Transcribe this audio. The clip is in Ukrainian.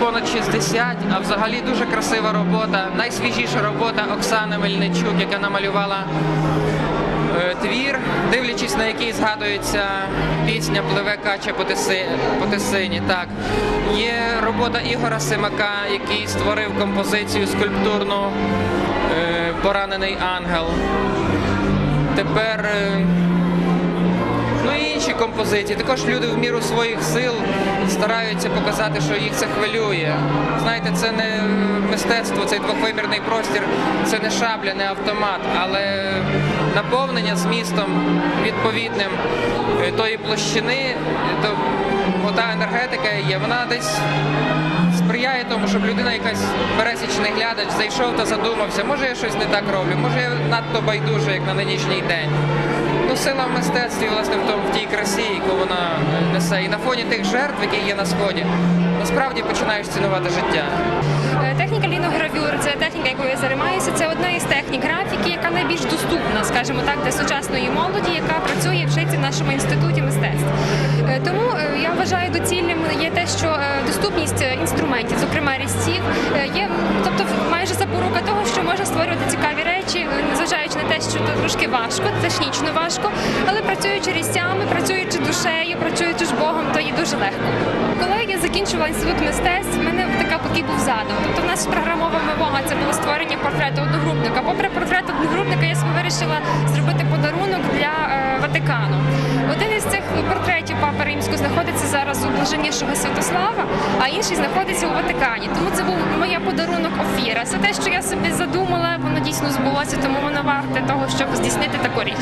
понад 60, а взагалі дуже красива робота. Найсвіжіша робота Оксани Мельничук, яка намалювала е, твір, дивлячись на який згадується пісня Пливе кача по, Тесині. Так. Є робота Ігора Симака, який створив композицію скульптурну е, Поранений ангел. Тепер. Композиції. Також люди в міру своїх сил стараються показати, що їх це хвилює. Знаєте, це не мистецтво, цей двохвимірний простір, це не шабля, не автомат, але наповнення змістом відповідним е, тої площини, то ота енергетика є, вона десь сприяє тому, щоб людина якась пересічний глядач зайшов та задумався, може я щось не так роблю, може я надто байдуже, як на нинішній день. Сила в мистецтві, власне, в тому в тій красі, яку вона несе. І на фоні тих жертв, які є на сході, насправді починаєш цінувати життя. Е, Техніка ліногравюр це техніка, якою я займаюся. Це одна із технік графіки, яка найбільш доступна, скажімо так, для сучасної молоді, яка працює і вчиться в нашому інституті мистецтв. Е, Тому е, я вважаю доцільним є те, що доступність інструментів, зокрема різців, є, тобто майже запорука того, що можна створювати що то трошки важко, технічно важко, але працюючи різцями, працюючи душею, працюючи ж Богом, то є дуже легко. Коли я закінчувала інститут мистецтв, в мене така такий був задум. Тобто в нас програмова вимога це було створення портрету одногрупника. Попри портрет одногрупника, я собі вирішила зробити подарунок для е, Ватикану. Один із цих портретів Папи Римського знаходиться зараз у блаженнішого Святослава, а інший знаходиться у Ватикані. Тому це був моя подарунок офіра. Це те, що я собі задумала, воно дійсно збулося, тому варте того, щоб здійснити таку річ.